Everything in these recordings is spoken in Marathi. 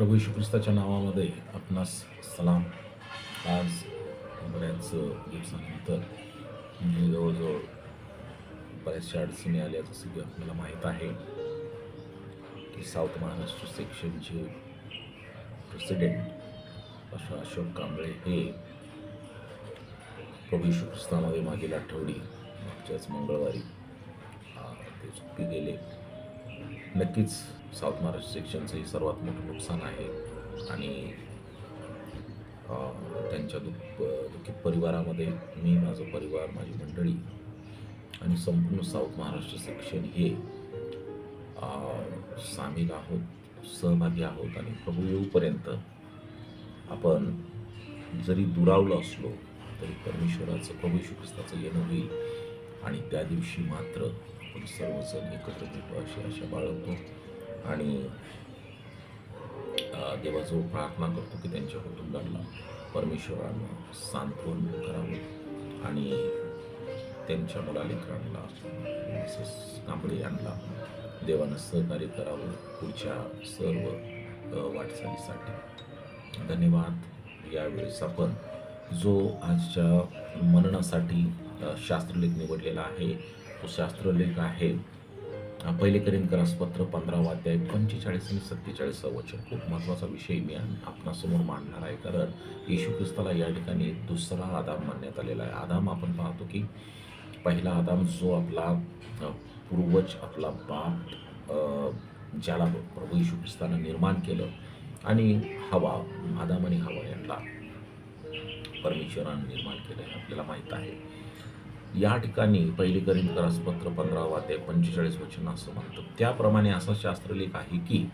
प्रभू येशू ख्रिस्ताच्या नावामध्ये आपणास सलाम. आज बऱ्याच दिवसानंतर म्हणजे जवळजवळ बऱ्याचशा अडचणी आल्या जसं की आपल्याला माहीत आहे की साऊथ महाराष्ट्र सेक्शनचे प्रेसिडेंट अशा अशोक कांबळे हे प्रभू येशू ख्रिस्तामध्ये मागील आठवडी मागच्याच मंगळवारी ते झोपी गेले. नक्कीच साऊथ महाराष्ट्र सेक्शनचं हे सर्वात मोठं नुकसान आहे. आणि त्यांच्या दुःख दुःखित परिवारामध्ये मी माझं परिवार माझी मंडळी आणि संपूर्ण साऊथ महाराष्ट्र सेक्शन हे सामील आहोत सहभागी आहोत आणि प्रभू येऊपर्यंत आपण जरी दुरावलो असलो तरी परमेश्वराचं प्रभू येशू येणं होईल. आणि त्या दिवशी मात्र आपण सर्वजण एकत्र भेटू अशी आशा बाळगतो. आणि अ, देवाजवळ प्रार्थना करतो की त्यांच्या कुटुंबांना परमेश्वरानं सांत्वन करावं आणि त्यांच्या मुलालेकरांना कांबळे यांना देवानं सहकार्य करावं पुढच्या सर्व वाटचालीसाठी. धन्यवाद. यावेळेस आपण जो आजच्या मननासाठी शास्त्रलेख निवडलेला आहे शास्त्रलेख आहे. पहिले करीन पत्र पंधरावा अध्याय पंचेचाळीस आणि सत्तेचाळीस वचन खूप महत्त्वाचा विषय मी आपणासमोर मांडणार आहे. कारण येशू ख्रिस्ताला या ठिकाणी दुसरा आदाम मानण्यात आलेला आहे. आदाम आपण पाहतो की पहिला आदाम जो आपला पूर्वज आपला बाप ज्याला प्रभू येशू ख्रिस्तानं निर्माण केलं आणि हवा आदाम आणि हवा यांना परमेश्वरानं निर्माण केलं हे आपल्याला माहीत आहे. या ठिकाणी पहिली करीन पत्र पंधरावा ते पंचेचाळीस वचन असं म्हणतं. त्याप्रमाणे असा शास्त्रलेख आहे की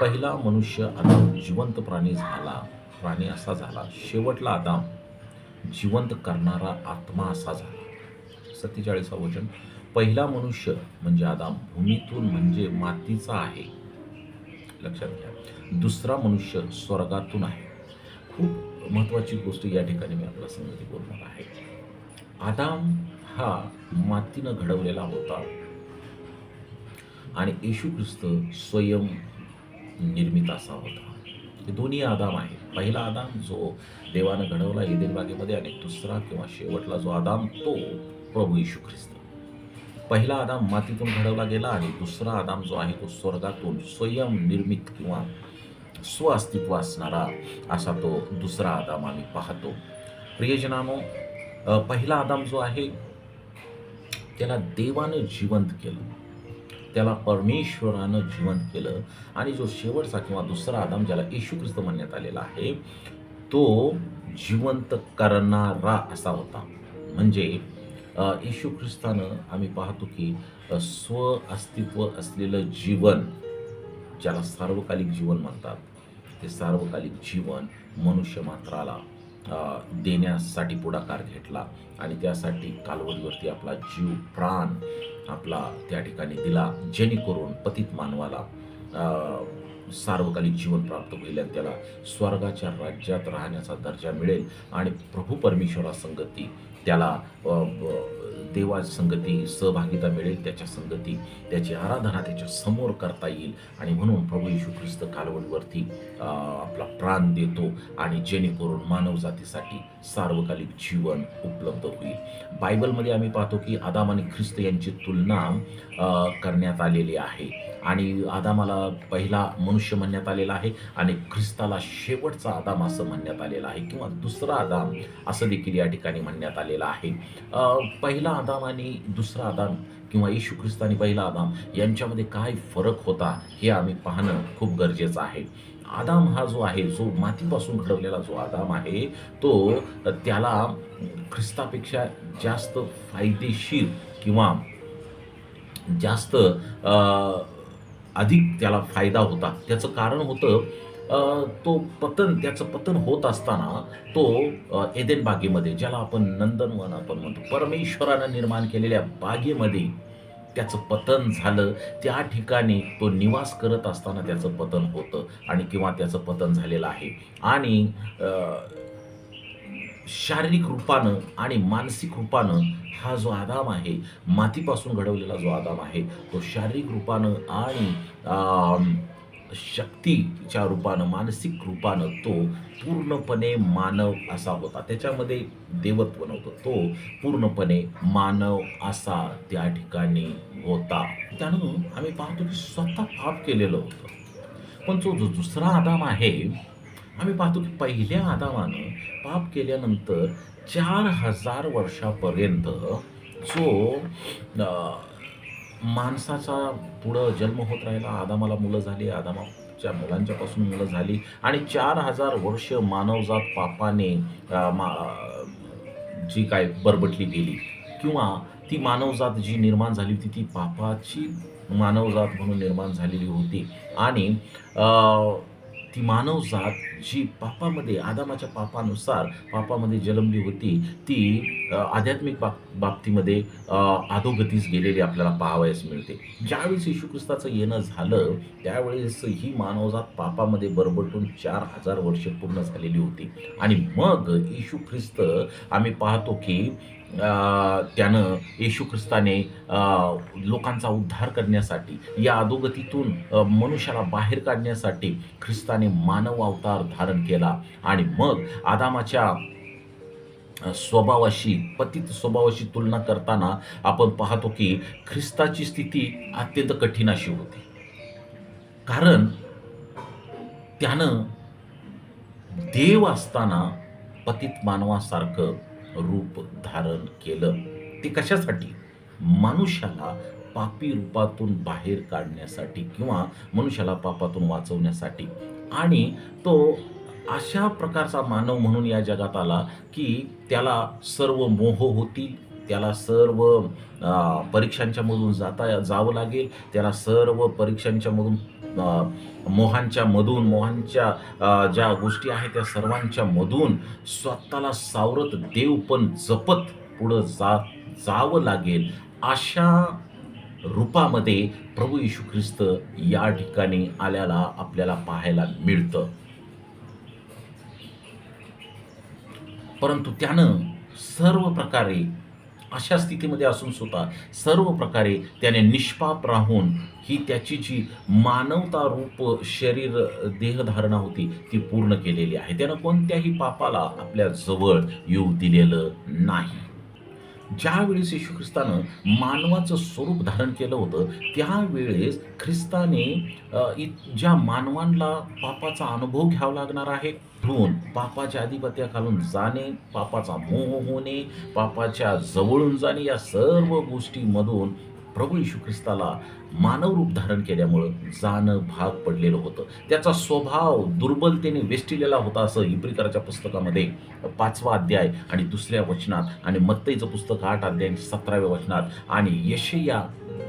पहिला मनुष्य आदाम जिवंत प्राणी झाला प्राणी असा झाला. शेवटला आदाम जिवंत करणारा आत्मा असा झाला. सत्तेचाळीसा वचन. पहिला मनुष्य म्हणजे आदाम. भूमीतून म्हणजे मातीचा आहे. लक्षात घ्या. दुसरा मनुष्य स्वर्गातून आहे. खूप महत्त्वाची गोष्ट या ठिकाणी मी आपल्या संगती बोलणार आहे. आदाम हा मातीनं घडवलेला होता. आणि येशू ख्रिस्त स्वयं निर्मित असा होता. हे दोन्ही आदाम आहेत. पहिला आदाम जो देवानं घडवला एदेन बागेमध्ये आणि दुसरा किंवा शेवटला जो आदाम तो प्रभू येशू ख्रिस्त. पहिला आदाम मातीतून घडवला गेला आणि दुसरा आदाम जो आहे तो स्वर्गातून स्वयं निर्मित किंवा स्वअस्तित्व असणारा असा तो दुसरा आदाम आम्ही पाहतो. प्रियजनानो पहिला आदाम जो आहे त्याला देवानं जिवंत केलं. त्याला परमेश्वरानं जिवंत केलं. आणि जो शेवटचा किंवा दुसरा आदाम ज्याला येशू ख्रिस्त म्हणण्यात आलेला आहे तो जिवंत करणारा असा होता. म्हणजे येशू ख्रिस्तानं आम्ही पाहतो की स्व अस्तित्व असलेलं जीवन ज्याला सार्वकालिक जीवन म्हणतात ते सार्वकालिक जीवन मनुष्य मात्राला देण्यासाठी पुढाकार घेतला आणि त्यासाठी कालवडीवरती आपला जीव प्राण आपला त्या ठिकाणी दिला जेणेकरून पतित मानवाला सार्वकालिक जीवन प्राप्त होईल आणि त्याला स्वर्गाच्या राज्यात राहण्याचा दर्जा मिळेल आणि प्रभू परमेश्वरा संगती त्याला ब- देवा संगती सहभागिता मिळेल त्याच्या संगती त्याची आराधना त्याच्यासमोर करता येईल. आणि म्हणून प्रभू येशू ख्रिस्त कालवडीवरती आपला प्राण देतो आणि जेणेकरून मानवजातीसाठी सार्वकालिक जीवन उपलब्ध होईल. बायबलमध्ये आम्ही पाहतो की आदाम आणि ख्रिस्त यांची तुलना करण्यात आलेली आहे. आणि आदामाला पहिला मनुष्य म्हणण्यात आलेला आहे आणि ख्रिस्ताला शेवटचा आदाम असं म्हणण्यात आलेलं आहे. किंवा दुसरा आदाम असं देखील या ठिकाणी म्हणण्यात आलेला आहे. पहिला आदाम आणि दुसरा आदाम किंवा येशू ख्रिस्त आणि पहिला आदाम यांच्यामध्ये काय फरक होता हे आम्ही पाहणं खूप गरजेचं आहे. आदाम हा जो आहे जो मातीपासून घडवलेला जो आदाम आहे तो त्याला ख्रिस्तापेक्षा जास्त फायदेशीर किंवा जास्त अधिक त्याला फायदा होता. त्याचं कारण होतं तो पतन त्याचं पतन होत असताना तो एदेन बागेमध्ये ज्याला आपण नंदनवन आपण म्हणतो परमेश्वरानं निर्माण केलेल्या बागेमध्ये त्याचं पतन झालं. त्या ठिकाणी तो निवास करत असताना त्याचं पतन होतं आणि किंवा त्याचं पतन झालेलं आहे. आणि शारीरिक रूपानं आणि मानसिक रूपानं हा जो आदाम आहे मातीपासून घडवलेला जो आदाम आहे तो शारीरिक रूपानं आणि शक्तीच्या रूपानं मानसिक रूपानं तो पूर्णपणे मानव असा होता. त्याच्यामध्ये देवत्व नव्हतं. तो पूर्णपणे मानव असा त्या ठिकाणी होता. त्यानं आम्ही पाहतो की स्वतः पाप केलेलं होतं. पण जो जो दुसरा आदाम आहे आम्ही पाहतो की पहिल्या आदामानं पाप केल्यानंतर चार हजार वर्षापर्यंत जो माणसाचा पुढं जन्म होत राहिला आदामाला मुलं झाली आदामाच्या मुलांच्यापासून मुलं झाली आणि चार हजार वर्ष मानवजात पापाने मा जी काय बरबटली गेली. किंवा ती मानवजात जी निर्माण झाली होती ती पापाची मानवजात म्हणून निर्माण झालेली होती. आणि ती मानवजात जी पापामध्ये आदामाच्या पापानुसार पापामध्ये जन्मली होती ती आध्यात्मिक बाब बाबतीमध्ये अधोगतीस गेलेली आपल्याला पाहावयास मिळते. ज्यावेळेस येशू ख्रिस्ताचं येणं झालं त्यावेळेस ही मानवजात पापामध्ये बरबटून चार हजार वर्ष पूर्ण झालेली होती. आणि मग येशू ख्रिस्त आम्ही पाहतो की त्यानं येशू ख्रिस्ताने लोकांचा उद्धार करण्यासाठी या अधोगतीतून मनुष्याला बाहेर काढण्यासाठी ख्रिस्ताने मानव अवतार धारण केला. आणि मग आदामाच्या स्वभावाशी पतित स्वभावाशी तुलना करताना आपण पाहतो की ख्रिस्ताची स्थिती अत्यंत कठीण अशी होती. कारण त्यानं देव असताना पतित मानवासारखं रूप धारण केलं. ते कशासाठी? मनुष्याला पापी रूपातून बाहेर काढण्यासाठी किंवा मनुष्याला पापातून वाचवण्यासाठी. आणि तो अशा प्रकारचा मानव म्हणून या जगात आला की त्याला सर्व मोह होतील त्याला सर्व परीक्षांच्यामधून जाता जावं लागेल त्याला सर्व परीक्षांच्यामधून मोहांच्या मधून मोहांच्या ज्या गोष्टी आहेत त्या सर्वांच्या मधून स्वतःला सावरत देव पण जपत पुढं जा जावं लागेल अशा रूपामध्ये प्रभू येशू ख्रिस्त या ठिकाणी आल्याला आपल्याला पाहायला मिळतं. परंतु त्यानं सर्व प्रकारे अशा स्थितीमध्ये असून सुद्धा सर्व प्रकारे त्याने निष्पाप राहून ही त्याची जी मानवता रूप शरीर देहधारणा होती ती पूर्ण केलेली आहे. त्यानं कोणत्याही पापाला आपल्या जवळ येऊ दिलेलं नाही. ज्यावेळेस येशू ख्रिस्तानं मानवाचं स्वरूप धारण केलं होतं त्यावेळेस ख्रिस्ताने इ- ज्या मानवांना पापाचा अनुभव घ्यावा लागणार आहे म्हणून पापाच्या आधिपत्याखालून जाणे पापाचा मोह होणे पापाच्या जवळून जाणे या सर्व गोष्टीमधून प्रभू यशू ख्रिस्ताला मानव रूप धारण केल्यामुळं जाणं भाग पडलेलं होतं. त्याचा स्वभाव दुर्बलतेने वेष्टिलेला होता असं इब्रिकराच्या पुस्तकामध्ये पाचवा अध्याय आणि दुसऱ्या वचनात आणि मत्तईचं पुस्तक आठ अध्याय सतराव्या वचनात आणि यशया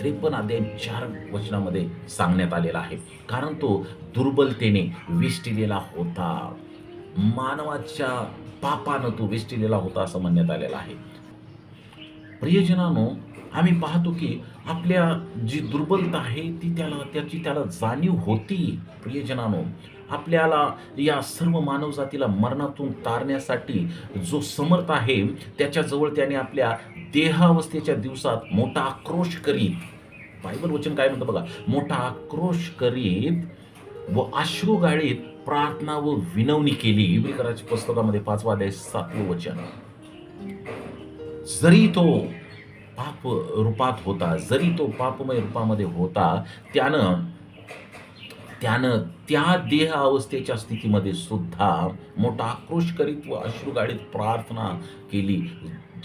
त्रेपन्न अध्याय चार वचनामध्ये सांगण्यात आलेला आहे. कारण तो दुर्बलतेने वेष्टिलेला होता. मानवाच्या पापानं तो वेष्टिलेला होता असं म्हणण्यात आलेलं आहे. प्रियजनानो आम्ही पाहतो की आपल्या जी दुर्बलता आहे ती त्याला त्याची त्याला जाणीव होती प्रियजनानो. आपल्याला या सर्व मानवजातीला मरणातून तारण्यासाठी जो समर्थ आहे त्याच्याजवळ त्याने आपल्या देहावस्थेच्या दिवसात मोठा आक्रोश करीत बायबल वचन काय म्हणतं बघा? मोठा आक्रोश करीत व अश्रू गाळीत प्रार्थना व विनवणी केली. इब्रिकराच्या पुस्तकामध्ये पाचवा अध्याय सातवं वचन. जरी तो पाप रूपात होता जरी तो पापमय रूपामध्ये होता त्यानं त्यानं त्या देह अवस्थेच्या स्थितीमध्ये सुद्धा मोठा आक्रोश करीत व अश्रू गाडीत प्रार्थना केली.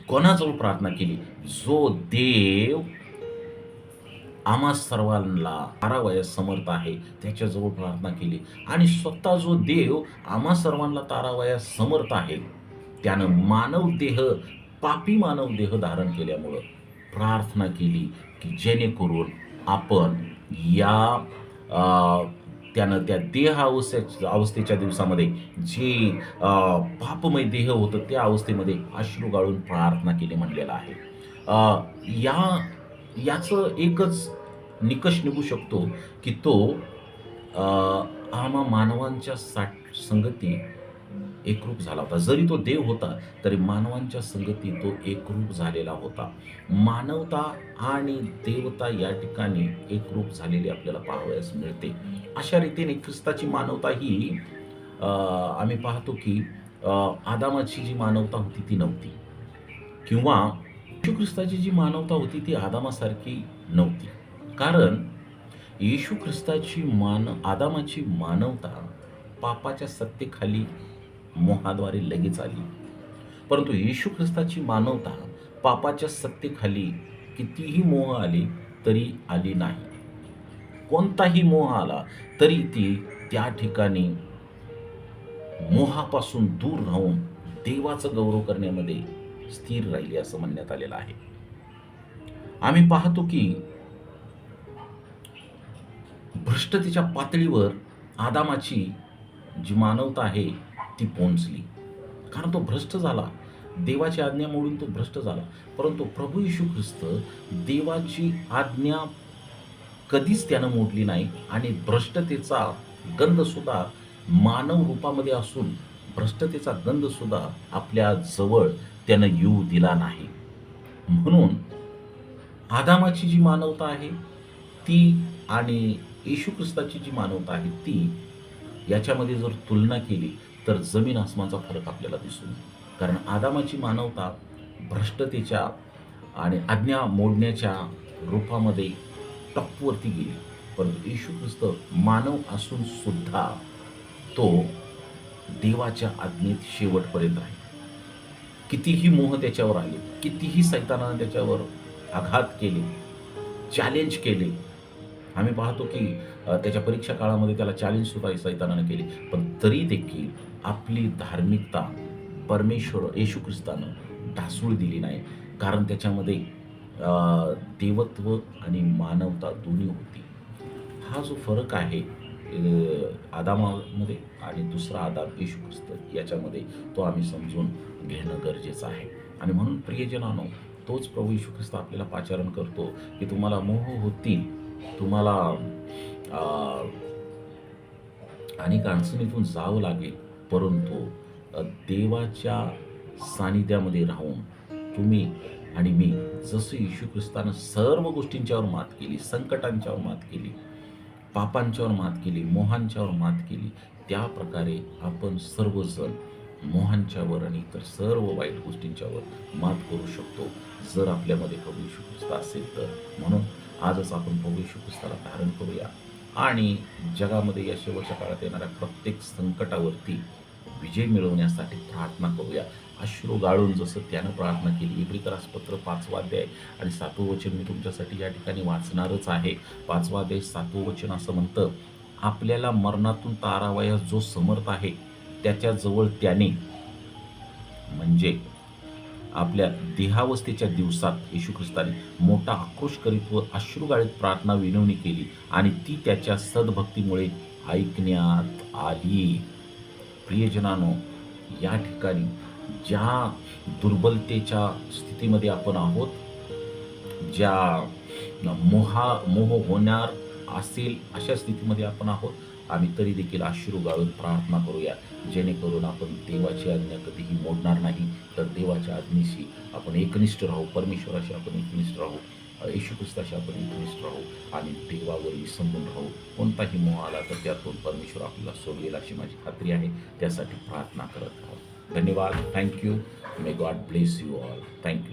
कोणाजवळ प्रार्थना केली? जो देव आम्हा सर्वांना तारावयास समर्थ आहे त्याच्याजवळ प्रार्थना केली. आणि स्वतः जो देव आम्हा सर्वांना तारावयास समर्थ आहे त्यानं मानव देह पापी मानव देह धारण केल्यामुळं प्रार्थना केली की जेणेकरून आपण या त्यानं त्या देह अवस्थे अवस्थेच्या दिवसामध्ये जे पापमय देह होतं त्या अवस्थेमध्ये अश्रू गाळून प्रार्थना केली म्हणलेलं आहे. या याचं एकच निकष निघू शकतो की तो आम्हा मानवांच्या साठ संगती एकरूप झाला होता. जरी तो देव होता तरी मानवांच्या संगती तो एकरूप झालेला होता. मानवता आणि देवता या ठिकाणी एकरूप झालेली आपल्याला पाहावयास मिळते. अशा रीतीने ख्रिस्ताची मानवता ही आम्ही पाहतो की आदामाची जी मानवता होती ती नव्हती. किंवा येशू ख्रिस्ताची जी मानवता होती ती आदामासारखी नव्हती. कारण येशू ख्रिस्ताची मान आदामाची मानवता पापाच्या सत्तेखाली मोहाद्वारे लगेच आली. परंतु येशू ख्रिस्ताची मानवता पापाच्या सत्तेखाली कितीही मोह आले तरी आली नाही. कोणताही मोह आला तरी ती त्या ठिकाणी मोहापासून दूर राहून देवाचं गौरव करण्यामध्ये स्थिर राहिली असं म्हणण्यात आलेलं आहे. आम्ही पाहतो की भ्रष्टतेच्या पातळीवर आदामाची जी मानवता आहे ती पोहोचली कारण तो भ्रष्ट झाला. देवाची आज्ञा मोडून तो भ्रष्ट झाला. परंतु प्रभू येशू ख्रिस्त देवाची आज्ञा कधीच त्यानं मोडली नाही आणि भ्रष्टतेचा गंधसुद्धा मानव रूपामध्ये असून भ्रष्टतेचा गंधसुद्धा आपल्या जवळ त्यानं येऊ दिला नाही. म्हणून आदामाची जी मानवता आहे ती आणि येशू ख्रिस्ताची जी मानवता आहे ती याच्यामध्ये जर तुलना केली तर जमीन आसमानचा फरक आपल्याला दिसून कारण आदामाची मानवता भ्रष्टतेच्या आणि आज्ञा मोडण्याच्या रूपामध्ये टप्पवरती गेली. परंतु येशू ख्रिस्त मानव असून सुद्धा तो देवाच्या आज्ञेत शेवटपर्यंत राहील कितीही मोह त्याच्यावर आले कितीही सैतानानं त्याच्यावर आघात केले चॅलेंज केले आम्ही पाहतो की त्याच्या परीक्षा काळामध्ये त्याला चॅलेंजसुद्धा सैतानानं पण तरी देखील आपली धार्मिकता परमेश्वर येशू ख्रिस्तानं ढासूळ दिली नाही. कारण त्याच्यामध्ये देवत्व आणि मानवता दोन्ही होती. हा जो फरक आहे आदामामध्ये आणि दुसरा आदाम येशू ख्रिस्त याच्यामध्ये तो आम्ही समजून घेणं गरजेचं आहे. आणि म्हणून प्रियजनानो तोच प्रभू येशू ख्रिस्त आपल्याला पाचारण करतो की तुम्हाला मोह होतील तुम्हाला अनेक अडचणीतून जावं लागेल. परंतु देवाच्या सानिध्यामध्ये राहून तुम्ही आणि मी जसं येशू ख्रिस्तानं सर्व गोष्टींच्यावर मात केली संकटांच्यावर मात केली पापांच्यावर मात केली मोहांच्यावर मात केली त्या प्रकारे आपण सर्वजण मोहांच्यावर आणि इतर सर्व वाईट गोष्टींच्यावर मात करू शकतो. जर आपल्यामध्ये प्रभू येशू ख्रिस्त असेल तर. म्हणून आजच आपण भविष्य पुस्तकाला धारण करूया. आणि जगामध्ये या शेवटच्या काळात येणाऱ्या प्रत्येक संकटावरती विजय मिळवण्यासाठी प्रार्थना करूया. अश्रू गाळून जसं त्यानं प्रार्थना केली इब्रिकरास पत्र पाचवा अध्याय आणि सातवं वचन मी तुमच्यासाठी या ठिकाणी वाचणारच आहे. पाचवा अध्याय सातवं वचन असं म्हणतं आपल्याला मरणातून तारावयास जो समर्थ आहे त्याच्याजवळ त्याने म्हणजे आपल्या देहावस्थेच्या दिवसात येशू ख्रिस्ताने मोठा आक्रोश करीत व अश्रुगाळीत प्रार्थना विनवणी केली आणि ती त्याच्या सद्भक्तीमुळे ऐकण्यात आली. प्रियजनानो या ठिकाणी ज्या दुर्बलतेच्या स्थितीमध्ये आपण आहोत ज्या मोहा मोह होणार असेल अशा स्थितीमध्ये आपण आहोत आम्ही तरी देखील अश्रू गाळून प्रार्थना करूया. जेणेकरून आपण देवाची आज्ञा कधीही मोडणार नाही तर देवाच्या आज्ञेशी आपण एकनिष्ठ राहू परमेश्वराशी आपण एकनिष्ठ राहू येशू ख्रिस्ताशी आपण एकनिष्ठ राहू आणि देवावर विसंबून राहू. कोणताही मोह आला तर त्यातून परमेश्वर आपल्याला सोडवेल अशी माझी खात्री आहे. त्यासाठी प्रार्थना करत राहू धन्यवाद. Thank you may God bless you all thank you